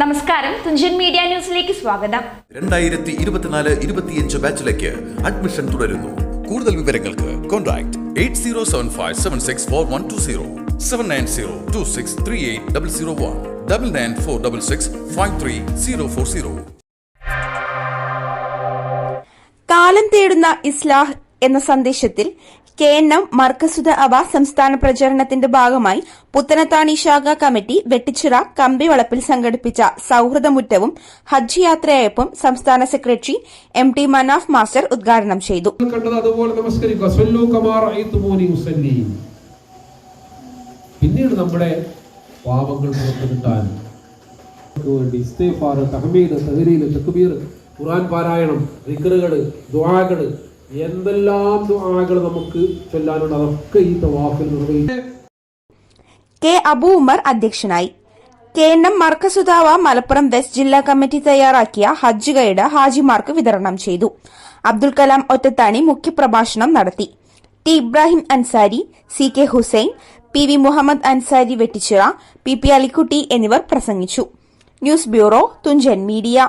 നമസ്കാരം. തുഞ്ചൻ മീഡിയ ന്യൂസിലേക്ക് സ്വാഗതം. രണ്ടായിരത്തി ഇരുപത്തിനാല് ഇരുപത്തിയഞ്ച് ബാച്ചിലേക്ക് അഡ്മിഷൻ തുടരുന്നു. കൂടുതൽ വിവരങ്ങൾക്ക് contact eight zero seven five seven six four one two zero seven nine zero two six three eight double zero one double nine four double six five three zero four zero. കാലം തേടുന്ന Islah എന്ന സന്ദേശത്തിൽ K N M മർക്കസുദ അവ സംസ്ഥാന പ്രചരണത്തിന്റെ ഭാഗമായി പുത്തനത്താണി ശാഖ committee Vettichira കമ്പിവളപ്പിൽ സംഘടിപ്പിച്ച സൌഹൃദമുറ്റവും ഹജ്ജ് യാത്രയയപ്പും സംസ്ഥാന secretary M T Manaf master ഉദ്ഘാടനം ചെയ്തു. പിന്നീട് നമ്മുടെ പാപങ്ങൾ പുറത്തു കിട്ടാൻ നമുക്ക് വേണ്ടി തഹ്മീദ് തഹ്ലീൽ തക്ബീർ ഖുർആൻ പാരായണം റിക്കറുകൾ ദുആകൾ എന്തെല്ലാം ദുആകൾ നമുക്ക് ചൊല്ലാനുണ്ട്? അതൊക്കെ ഈ തവാഫിൽ നിർവഹിക്കും കെ അബു ഉമർ അധ്യക്ഷനായി. K N M മർക്കസുതാവ Malappuram west ജില്ലാ കമ്മിറ്റി തയ്യാറാക്കിയ ഹജ്ജ് ഗൈഡ് ഹാജിമാർക്ക് വിതരണം ചെയ്തു. അബ്ദുൽ കലാം ഒറ്റത്താണി മുഖ്യപ്രഭാഷണം നടത്തി. T Ibrahim Ansari C K Hussain P V Muhammad Ansari Vettichira P P Alikutty എന്നിവർ പ്രസംഗിച്ചു. News bureau Thunchan media.